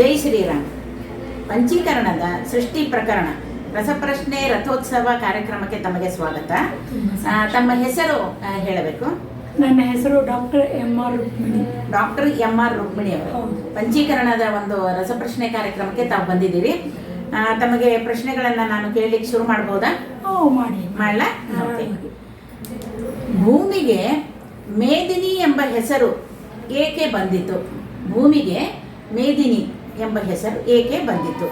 ಜೈ ಶ್ರೀರಾಮ್. ಪಂಚೀಕರಣದ ಸೃಷ್ಟಿ ಪ್ರಕರಣ. ರಸಪ್ರಶ್ನೆ ರಥೋತ್ಸವ ಕಾರ್ಯಕ್ರಮಕ್ಕೆ ತಮಗೆ ಸ್ವಾಗತ. ತಮ್ಮ ಹೆಸರು ಹೇಳಬೇಕು. ನನ್ನ ಹೆಸರು doctor M R Rukmini. Doctor M R Rukmini ಅವರು. ಪಂಚೀಕರಣದ ಒಂದು ರಸಪ್ರಶ್ನೆ ಕಾರ್ಯಕ್ರಮಕ್ಕೆ ತಾವು ಬಂದಿದ್ದೀರಿ. ತಮಗೆ ಪ್ರಶ್ನೆಗಳನ್ನು ನಾನು ಕೇಳಲಿಕ್ಕೆ ಶುರು ಮಾಡ್ಬೋದಾ? ಓ ಮಾಡಿ. ಮಾಡಲ. ಭೂಮಿಗೆ ಮೇದಿನಿ ಎಂಬ ಹೆಸರು ಏಕೆ ಬಂದಿತು ಭೂಮಿಗೆ ಮೇದಿನಿ ಎಂಬ ಹೆಸರು ಏಕೆ ಬಂದಿತು?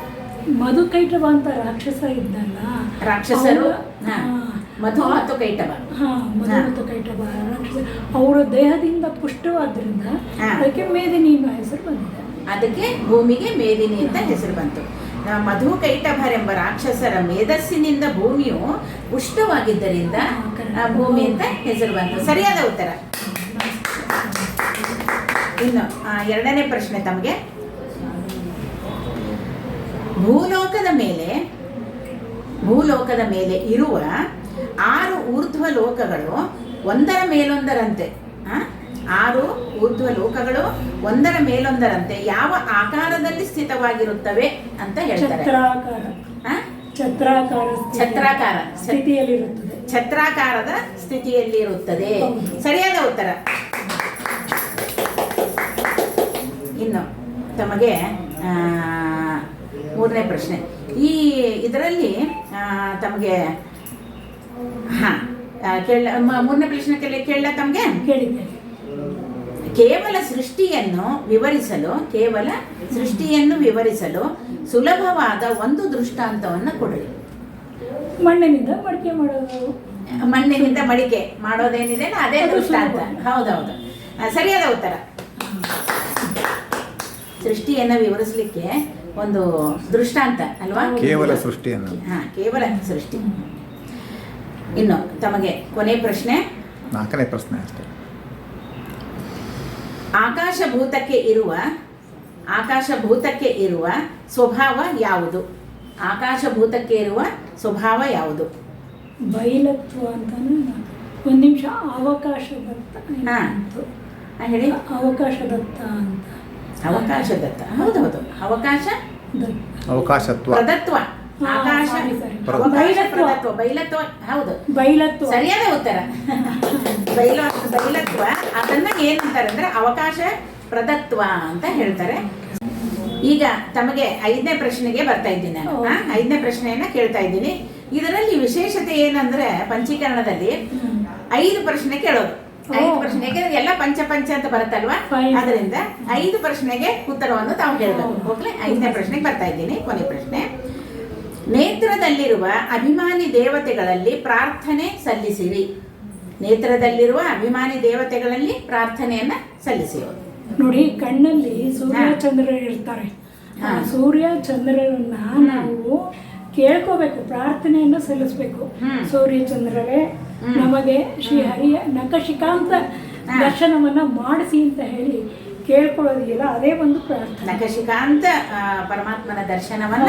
ಮಧುಕೈಟವ ಅಂತ ರಾಕ್ಷಸ ಇದ್ದಲ್ಲ ರಾಕ್ಷಸರು. ಮಧು ಮತ್ತು ಕೈಟವ. ಮಧು. ಮತ್ತು ಕೈಟಭ ರಾಕ್ಷಸ. ಅವರ ದೇಹದಿಂದ ಪುಷ್ಟವಾದ್ರಿಂದ. ಅದಕ್ಕೆ ಮೇದಿನಿ ಎಂಬ ಹೆಸರು ಬಂದಿದೆ. ಅದಕ್ಕೆ ಭೂಮಿಗೆ ಮೇದಿನಿ ಅಂತ ಹೆಸರು ಬಂತು. ಮಧು ಕೈಟಭರೆಂಬ ರಾಕ್ಷಸರ ಮೇಧಸ್ಸಿನಿಂದ ಭೂಮಿಯು ಪುಷ್ಟವಾಗಿದ್ದರಿಂದ ಭೂಮಿ ಅಂತ ಹೆಸರು ಬಂತು. ಸರಿಯಾದ ಉತ್ತರ. ಇನ್ನು ಆ, ಎರಡನೇ ಪ್ರಶ್ನೆ ತಮಗೆ. ಭೂಲೋಕದ ಮೇಲೆ ಭೂಲೋಕದ ಮೇಲೆ ಇರುವ ಆರು ಊರ್ಧ್ವ ಲೋಕಗಳು ಒಂದರ ಮೇಲೊಂದರಂತೆ? ಆರು ಊರ್ಧ್ವ ಲೋಕಗಳು ಒಂದರ ಮೇಲೊಂದರಂತೆ ಯಾವ ಆಕಾರದಲ್ಲಿ ಸ್ಥಿತವಾಗಿರುತ್ತವೆ ಅಂತ ಹೇಳ್ತಾರೆ. ಛತ್ರಾಕಾರ. ಛತ್ರಾಕಾರದ ಸ್ಥಿತಿಯಲ್ಲಿ ಇರುತ್ತದೆ ಸರಿಯಾದ ಉತ್ತರ. ಇನ್ನು ತಮಗೆ ಆ, ಮೂರನೇ ಪ್ರಶ್ನೆ. ಈ ಇದರಲ್ಲಿ ತಮಗೆ ಹಾ ಕೇಳ ಮೂರನೇ ಪ್ರಶ್ನೆ ಕೇಳ ಕೇಳ ತಮಗೆ? ಕೇಳಿದ್ದೆ. ಕೇವಲ ಸೃಷ್ಟಿಯನ್ನು ವಿವರಿಸಲು ಕೇವಲ ಸೃಷ್ಟಿಯನ್ನು ವಿವರಿಸಲು ಸುಲಭವಾದ ಒಂದು ದೃಷ್ಟಾಂತವನ್ನು ಕೊಡಿ ಮಣ್ಣಿನಿಂದ ಮಡಿಕೆ ಮಾಡೋದು ಮಣ್ಣಿನಿಂದ ಮಡಿಕೆ ಮಾಡೋದೇನಿದೆ ಅದೇ ದೃಷ್ಟಾಂತ. ಹೌದೌದು. ಸರಿಯಾದ ಉತ್ತರ. ಸೃಷ್ಟಿಯನ್ನ ವಿವರಿಸಲಿಕ್ಕೆ ಒಂದು ದೃಷ್ಟಾಂತ ಅಲ್ವಾ? ಕೇವಲ ಸೃಷ್ಟಿಯನ್ನು. ಹಾ ಕೇವಲ ಸೃಷ್ಟಿ. ಇನ್ನು ತಮಗೆ ಕೊನೆ ಪ್ರಶ್ನೆ. ನಾಲ್ಕನೇ ಪ್ರಶ್ನೆ ಅಷ್ಟೇ. ಆಕಾಶಭೂತಕ್ಕೆ ಇರುವ ಆಕಾಶಭೂತಕ್ಕೆ ಇರುವ ಸ್ವಭಾವ ಯಾವುದು? ಆಕಾಶಭೂತಕ್ಕೆ ಇರುವ ಸ್ವಭಾವ ಯಾವುದು? ಬೈಲತ್ವ ಅಂತಾನು ಒಂದು ನಿಮಿಷ ಅವಕಾಶ ದತ್ತ ಅಂತ. ಅವಕಾಶ ದತ್ತ ಅವಕಾಶದತ್ತ ಅಂತ ಹೌದು ಹೌದೌದು ಅವಕಾಶ ದತ್ತ. ಅವಕಾಶತ್ವ. ಪ್ರದತ್ವ. ಆಕಾಶ. ಅವಕಾಶ ಬೈಲತ್ವ. ಬೈಲತ್ವ. ಹೌದು. ಬೈಲತ್ವ. ಸರಿಯಾದ ಉತ್ತರ. ಬೈಲ ಬೈಲತ್ವ. ಅದನ್ನ ಏನಂತಾರೆ ಅಂದ್ರೆ ಅವಕಾಶ ಪ್ರದತ್ವ ಅಂತ ಹೇಳ್ತಾರೆ. ಈಗ ತಮಗೆ ಐದನೇ ಪ್ರಶ್ನೆಗೆ ಬರ್ತಾ ಇದ್ದೀನಿ ನಾನು. ಐದನೇ ಪ್ರಶ್ನೆಯನ್ನ ಕೇಳ್ತಾ ಇದ್ದೀನಿ. ಇದರಲ್ಲಿ ವಿಶೇಷತೆ ಏನಂದ್ರೆ ಪಂಚೀಕರಣದಲ್ಲಿ ಐದು ಪ್ರಶ್ನೆ ಕೇಳೋದು ಐದು ಓ. ಪ್ರಶ್ನೆ ಯಾಕಂದ್ರೆ ಎಲ್ಲ ಪಂಚ ಪಂಚ ಅಂತ ಬರುತ್ತಲ್ವಾ. ಅದರಿಂದ ಐದು ಪ್ರಶ್ನೆಗೆ ಉತ್ತರವನ್ನು ತಾವು ಹೇಳಬೇಕು. ಓಕೆ ಐದನೇ ಪ್ರಶ್ನೆಗೆ ಬರ್ತಾ ಇದ್ದೀನಿ ಕೊನೆ ಪ್ರಶ್ನೆ ನೇತ್ರದಲ್ಲಿರುವ ಅಭಿಮಾನಿ ದೇವತೆಗಳಲ್ಲಿ ಪ್ರಾರ್ಥನೆ ಸಲ್ಲಿಸಿರಿ ನೇತ್ರದಲ್ಲಿರುವ ಅಭಿಮಾನಿ ದೇವತೆಗಳಲ್ಲಿ ಪ್ರಾರ್ಥನೆಯನ್ನ ಸಲ್ಲಿಸಿರಿ ನೋಡಿ ಕಣ್ಣಲ್ಲಿ ಸೂರ್ಯ. ಚಂದ್ರ ಇರ್ತಾರೆ ಸೂರ್ಯ ಚಂದ್ರರನ್ನ ನಾವು ಕೇಳ್ಕೋಬೇಕು ಪ್ರಾರ್ಥನೆಯನ್ನು ಸಲ್ಲಿಸಬೇಕು. ಸೂರ್ಯ ಚಂದ್ರರೇ ನಮಗೆ ಶ್ರೀ ಹರಿಯ ನಖಶಿಕಾಂತ ಹಾ. ದರ್ಶನವನ್ನ ಮಾಡಿಸಿ ಅಂತ ಹೇಳಿ ಕೇಳ್ಕೊಳ್ಳೋದಿಲ್ಲ ಅದೇ ಒಂದು ಪ್ರಾರ್ಥನೆ. ನಖಶಿಕಾಂತ ಪರಮಾತ್ಮನ ದರ್ಶನವನ್ನ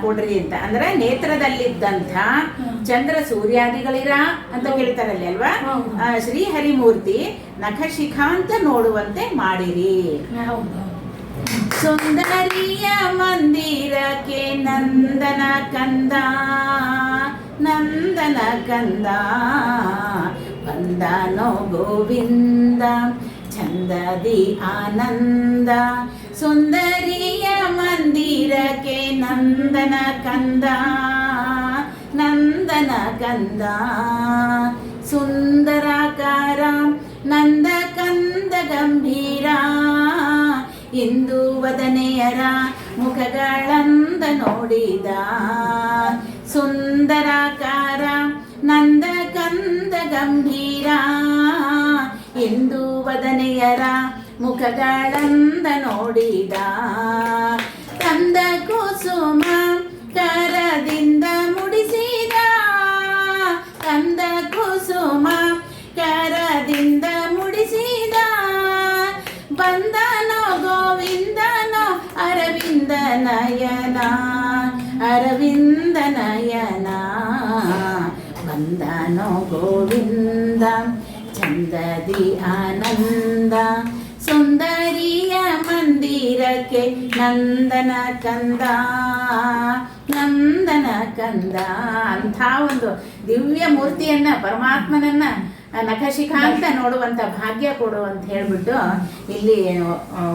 ಕೊಡ್ರಿ ಅಂತ. ಅಂದ್ರೆ ನೇತ್ರದಲ್ಲಿದ್ದಂಥ. ಚಂದ್ರ ಸೂರ್ಯಾದಿಗಳಿರ ಅಂತ ಕೇಳ್ತಾರಲ್ಲಿ ಅಲ್ವಾ? ಶ್ರೀಹರಿಮೂರ್ತಿ ಆ, ಶ್ರೀ ಹರಿಮೂರ್ತಿ ನಖಶಿಖಾಂತ ನೋಡುವಂತೆ ಮಾಡಿರಿ. ಸುಂದರಿಯ ಮಂದಿರಕ್ಕೆ ನಂದನ ಕಂದ ನಂದನ ಕಂದ. ಬಂದನೋ ಗೋವಿಂದ, ಚಂದದಿ ಆನಂದ, ಸುಂದರಿಯ ಮಂದಿರಕ್ಕೆ ನಂದನ ಕಂದ ನಂದನ ಕಂದ, ಸುಂದರಾಕಾರ ನಂದ ಕಂದ ಗಂಭೀರ, ಇಂದು ವದನೆಯರ ಮುಖಗಳಂದ ನೋಡಿದ, ಸುಂದರಾಕಾರ ನಂದ ಕಂದ ಗಂಭೀರ ಇಂದು ವದನೆಯರ ಮುಖಗಳಂದ ನೋಡಿದ ಕಂದ ಕುಸುಮ ಕರದಿಂದ ಮುಡಿಸಿದ ಕಂದ ಕುಸುಮ ಕರದಿಂದ ಮುಡಿಸಿದ ಬಂದನೋ ಗೋವಿಂದನೋ ಅರವಿಂದ ನಯನ ಅರವಿಂದ ನಯನ ಬಂದನೋ ಗೋವಿಂದ, ಚಂದದಿ ಆನಂದ, ಸುಂದರಿಯ ಮಂದಿರಕ್ಕೆ ನಂದನ ಕಂದ ನಂದನ ಕಂದ ಅಂಥ ಒಂದು ದಿವ್ಯ ಮೂರ್ತಿಯನ್ನ, ಪರಮಾತ್ಮನನ್ನ ನಖಶಿಖಾಂತ ನೋಡುವಂತ ಭಾಗ್ಯ ಕೊಡು ಅಂತ ಹೇಳ್ಬಿಟ್ಟು ಇಲ್ಲಿ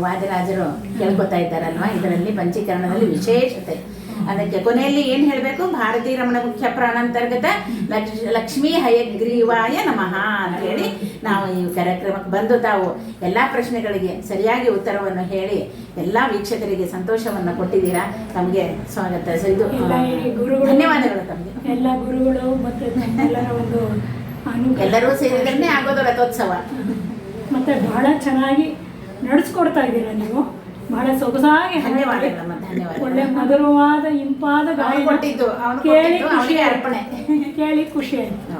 ವಾದಿರಾಜರು ಕೇಳ್ಕೊತಾ ಇದ್ದಾರಲ್ವ? ಇದರಲ್ಲಿ ಪಂಚೀಕರಣದಲ್ಲಿ ವಿಶೇಷತೆ. ಅದಕ್ಕೆ ಕೊನೆಯಲ್ಲಿ ಏನ್ ಹೇಳ್ಬೇಕು? ಭಾರತೀ ರಮಣ ಮುಖ್ಯ ಪ್ರಾಣಾಂತರ್ಗತ ಲಕ್ಷ್ ಲಕ್ಷ್ಮೀ ಹಯಗ್ರೀವಾಯ ನಮಃ ಅಂತ ಹೇಳಿ ನಾವು ಈ ಕಾರ್ಯಕ್ರಮಕ್ಕೆ ಬಂದು ತಾವು ಎಲ್ಲಾ ಪ್ರಶ್ನೆಗಳಿಗೆ ಸರಿಯಾಗಿ ಉತ್ತರವನ್ನು ಹೇಳಿ ಎಲ್ಲಾ ವೀಕ್ಷಕರಿಗೆ ಸಂತೋಷವನ್ನ ಕೊಟ್ಟಿದ್ದೀರಾ? ತಮಗೆ ಸ್ವಾಗತ. ಇದು ಧನ್ಯವಾದಗಳು ತಮಗೆ. ಎಲ್ಲ ಗುರುಗಳು ಮತ್ತು ಒಂದು ಎಲ್ಲರೂ ಸೇರಿದ್ರೆ ಆಗೋದು ರಥೋತ್ಸವ. ಮತ್ತೆ ಬಹಳ ಚೆನ್ನಾಗಿ ನಡೆಸ್ಕೊಡ್ತಾ ಇದ್ದೀರಾ ನೀವು? ಬಹಳ ಸೊಗಸಾಗಿ ಹಾಡಿ, ಧನ್ಯವಾದಗಳಮ್ಮ ಧನ್ಯವಾದ ಒಳ್ಳೆ ಮಧುರವಾದ ಇಂಪಾದ ಕೊಟ್ಟಿದ್ದು ಕೇಳಿ ಖುಷಿ ಅರ್ಪಣೆ. ಕೇಳಿ ಖುಷಿ ಆಯ್ತು.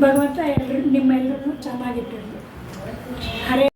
ಭಗವಂತ ಎಲ್ಲರೂ ನಿಮ್ಮೆಲ್ಲರೂ ಚೆನ್ನಾಗಿಟ್ಟಿರ್ಲಿ. ಹರೇ